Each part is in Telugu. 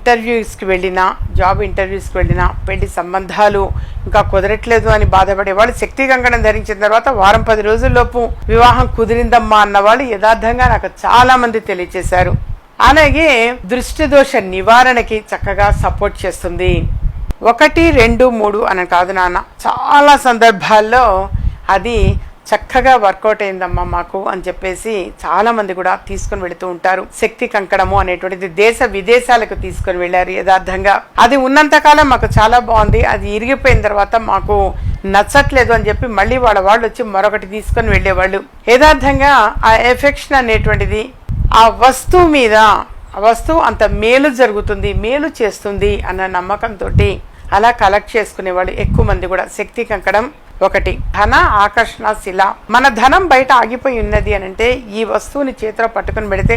ఇంటర్వ్యూస్కి వెళ్ళినా జాబ్ ఇంటర్వ్యూస్కి వెళ్ళినా పెళ్ళి సంబంధాలు ఇంకా కుదరట్లేదు అని బాధపడే వాళ్ళు శక్తి కంకణం ధరించిన తర్వాత వారం పది రోజుల్లోపు వివాహం కుదిరిందమ్మా అన్న వాళ్ళు యథార్థంగా నాకు చాలా మంది తెలియచేశారు. అలాగే దృష్టి దోష నివారణకి చక్కగా సపోర్ట్ చేస్తుంది. ఒకటి రెండు మూడు అని కాదు నాన్న. చాలా సందర్భాల్లో అది చక్కగా వర్కౌట్ అయిందమ్మా మాకు అని చెప్పేసి చాలా మంది కూడా తీసుకుని వెళుతూ ఉంటారు. శక్తి కంకణము అనేటువంటిది దేశ విదేశాలకు తీసుకుని వెళ్ళారు యథార్థంగా. అది ఉన్నంత కాలం మాకు చాలా బాగుంది. అది ఇరిగిపోయిన తర్వాత మాకు నచ్చట్లేదు అని చెప్పి మళ్ళీ వాళ్ళ వాళ్ళు వచ్చి మరొకటి తీసుకొని వెళ్ళేవాళ్ళు. యథార్థంగా ఆ ఎఫెక్షన్ అనేటువంటిది ఆ వస్తువు మీద ఆ వస్తువు అంత మేలు జరుగుతుంది మేలు చేస్తుంది అన్న నమ్మకంతో అలా కలెక్ట్ చేసుకునేవాళ్ళు ఎక్కువ మంది కూడా. శక్తి కంకణం ఒకటి. ధన ఆకర్షణ శిల. మన ధనం బయట ఆగిపోయి ఉన్నది అని అంటే ఈ వస్తువుని చేతిలో పట్టుకొని పెడితే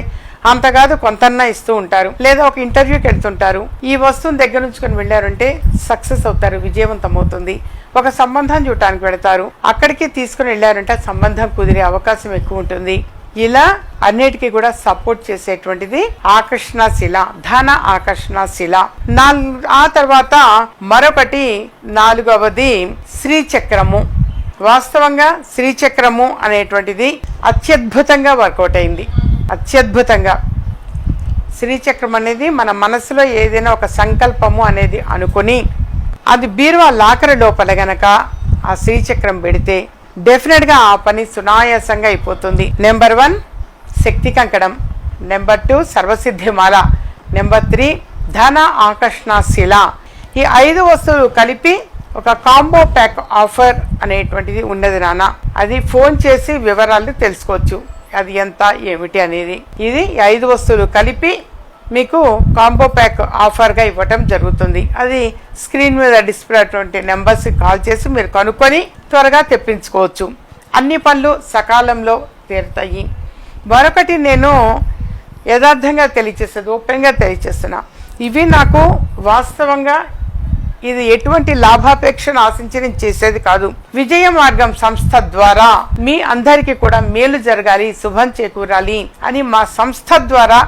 అంత కాదు కొంతన్నా ఇస్తూ ఉంటారు. లేదా ఒక ఇంటర్వ్యూకి వెళ్తుంటారు. ఈ వస్తువుని దగ్గర ఉంచుకొని వెళ్ళారంటే సక్సెస్ అవుతారు విజయవంతం అవుతుంది ఒక సంబంధం చూడటానికి పెడతారు అక్కడికి తీసుకుని వెళ్ళారంటే సంబంధం కుదిరే అవకాశం ఎక్కువ ఉంటుంది. ఇలా అన్నిటికీ కూడా సపోర్ట్ చేసేటువంటిది ఆకర్షణ శిల ధన ఆకర్షణ శిల. ఆ తర్వాత మరొకటి నాలుగవది శ్రీచక్రము. వాస్తవంగా శ్రీచక్రము అనేటువంటిది అత్యద్భుతంగా వర్కౌట్ అయింది. అత్యద్భుతంగా. శ్రీచక్రం అనేది మన మనసులో ఏదైనా ఒక సంకల్పము అనేది అనుకుని అది బీరువా లాకర లోపల గనక ఆ శ్రీచక్రం పెడితే డెఫినెట్గా ఆ పని సునాయాసంగా అయిపోతుంది. నెంబర్ వన్ శక్తి కంకణం. నెంబర్ టూ సర్వసిద్ధిమాల. నెంబర్ త్రీ ధన ఆకర్షణ శిల ఈ ఐదు వస్తువులు కలిపి ఒక కాంబో ప్యాక్ ఆఫర్ అనేటువంటిది ఉన్నది నాన్న. అది ఫోన్ చేసి వివరాలు తెలుసుకోవచ్చు. అది ఎంత ఏమిటి అనేది. ఇది ఐదు వస్తువులు కలిపి మీకు కాంబో ప్యాక్ ఆఫర్గా ఇవ్వటం జరుగుతుంది. అది స్క్రీన్ మీద డిస్ప్లే అటువంటి నెంబర్స్కి కాల్ చేసి మీరు కనుక్కొని త్వరగా తెప్పించుకోవచ్చు. అన్ని పనులు సకాలంలో తీరుతాయి. మరొకటి నేను యథార్థంగా తెలియచేస్తుంది ఓపెన్గా తెలియచేస్తున్నా. ఇవి నాకు వాస్తవంగా ఇది ఎటువంటి లాభాపేక్షను ఆశించి నేను చేసేది కాదు. విజయ మార్గం సంస్థ ద్వారా మీ అందరికీ కూడా మేలు జరగాలి శుభం చేకూరాలి అని మా సంస్థ ద్వారా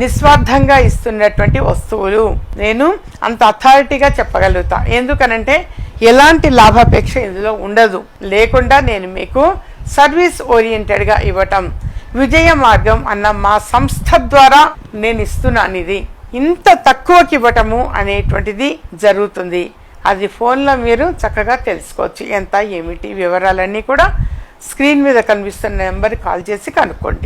నిస్వార్థంగా ఇస్తున్నటువంటి వస్తువులు. నేను అంత అథారిటీగా చెప్పగలుగుతా. ఎందుకనంటే ఎలాంటి లాభాపేక్ష ఇందులో ఉండదు. లేకుండా నేను మీకు సర్వీస్ ఓరియంటెడ్గా ఇవ్వటం విజయ మార్గం అన్న మా సంస్థ ద్వారా నేను ఇస్తున్నాను ఇది ఇంత తక్కువకి ఇవ్వటము అనేటువంటిది జరుగుతుంది. అది ఫోన్లో మీరు చక్కగా తెలుసుకోవచ్చు. ఎంత ఏమిటి వివరాలన్నీ కూడా స్క్రీన్ మీద కనిపిస్తున్న నెంబర్ కాల్ చేసి కనుక్కోండి.